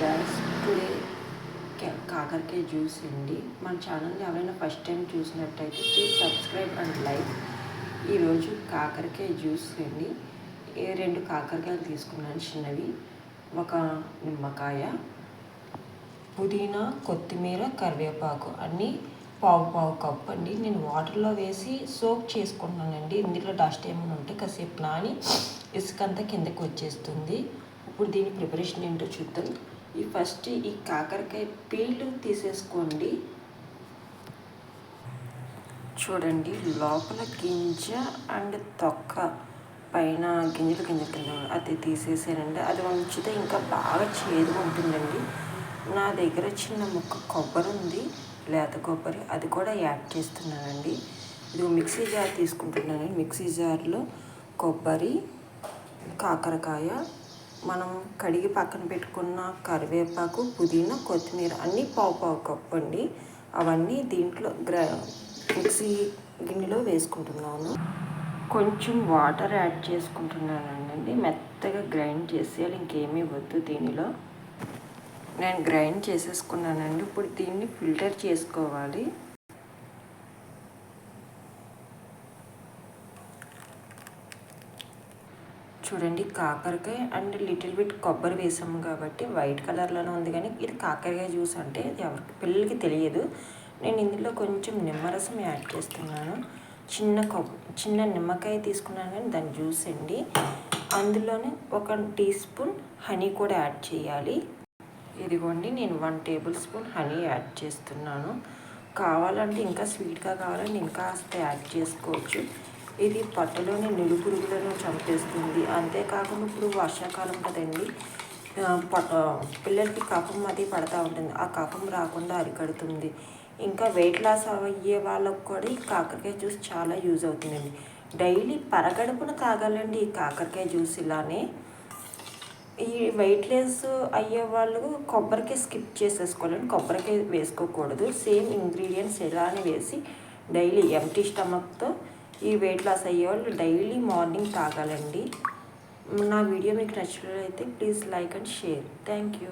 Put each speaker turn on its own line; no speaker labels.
Gas today కాకరకాయ juice అండి మన ఛానల్ని ఎవరైనా ఫస్ట్ టైం చూసినట్టయితే ప్లీజ్ సబ్స్క్రైబ్ అండ్ లైక్ ఈరోజు కాకరకాయ జ్యూస్ అండి ఏ రెండు కాకరకాయలు తీసుకున్నాను చిన్నవి. ఒక నిమ్మకాయ పుదీనా కొత్తిమీర కరివేపాకు అన్నీ పావు పావు కప్పు అండి. నేను వాటర్లో వేసి సోక్ చేసుకుంటున్నానండి. ఇందులో డస్ట్ ఏమైనా ఉంటే కాసేపు నాని ఇసుక అంతా కిందకి వచ్చేస్తుంది. ఇప్పుడు దీని ప్రిపరేషన్ ఏంటో చూద్దాం. ఈ ఫస్ట్ ఈ కాకరకాయ పీల్ తీసేసుకోండి. చూడండి లోపల గింజ అండ్ తొక్క పైన గింజలు గింజలు కింద అది తీసేసానండి. అది ఉంచితే ఇంకా బాగా చేదుగా ఉంటుందండి. నా దగ్గర చిన్న ముక్క కొబ్బరి ఉంది లేత కొబ్బరి అది కూడా యాడ్ చేస్తున్నానండి. ఇది మిక్సీ జార్ తీసుకుంటున్నాను మిక్సీ జార్లో కొబ్బరి కాకరకాయ మనం కడిగి పక్కన పెట్టుకున్న కరివేపాకు పుదీనా కొత్తిమీర అన్నీ పావు పావు కప్పు అండి. అవన్నీ దీంట్లో గ్ర మిక్సీ గిన్నెలో వేసుకుంటున్నాను. కొంచెం వాటర్ యాడ్ చేసుకుంటున్నానండి. మెత్తగా గ్రైండ్ చేసేయాలి ఇంకేమీ వద్దు దీనిలో. నేను గ్రైండ్ చేసేసుకున్నానండి. ఇప్పుడు దీన్ని ఫిల్టర్ చేసుకోవాలి. చూడండి కాకరకాయ అండ్ లిటిల్ బిట్ కొబ్బరి వేసాము కాబట్టి వైట్ కలర్లోనే ఉంది కానీ ఇది కాకరకాయ జ్యూస్ అంటే ఇది ఎవరికి పిల్లలకి తెలియదు. నేను ఇందులో కొంచెం నిమ్మరసం యాడ్ చేస్తున్నాను. చిన్న కొబ్బ చిన్న నిమ్మకాయ తీసుకున్నాను కానీ దాని జ్యూస్ అండి. అందులోనే ఒక టీ స్పూన్ హనీ కూడా యాడ్ చేయాలి. ఇదిగోండి నేను one tablespoon honey add చేస్తున్నాను. కావాలంటే ఇంకా స్వీట్గా కావాలంటే ఇంకా యాడ్ చేసుకోవచ్చు. ఇది పట్టులోని నిలుపురుగులను చంపేస్తుంది. అంతేకాకుండా ఇప్పుడు వర్షాకాలం కదండి. పిల్లలకి కఫం అది పడతా ఉంటుంది. ఆ కఫం రాకుండా అరికడుతుంది. ఇంకా వెయిట్ లాస్ అయ్యే వాళ్ళకు కూడా ఈ కాకరకాయ జ్యూస్ చాలా యూజ్ అవుతుందండి. డైలీ పరగడుపున తాగాలండి ఈ కాకరకాయ జ్యూస్ ఇలానే. ఈ వెయిట్ లెస్ అయ్యే వాళ్ళు కొబ్బరికాయ స్కిప్ చేసేసుకోవాలండి. కొబ్బరికాయ వేసుకోకూడదు. సేమ్ ఇంగ్రీడియంట్స్ ఇలానే వేసి డైలీ ఎంటీ స్టమక్తో ఈ వెయిట్ లాస్ అయ్యే వాళ్ళు డైలీ మార్నింగ్ తాగాలండి. నా వీడియో మీకు నచ్చినట్లయితే please like and share thank you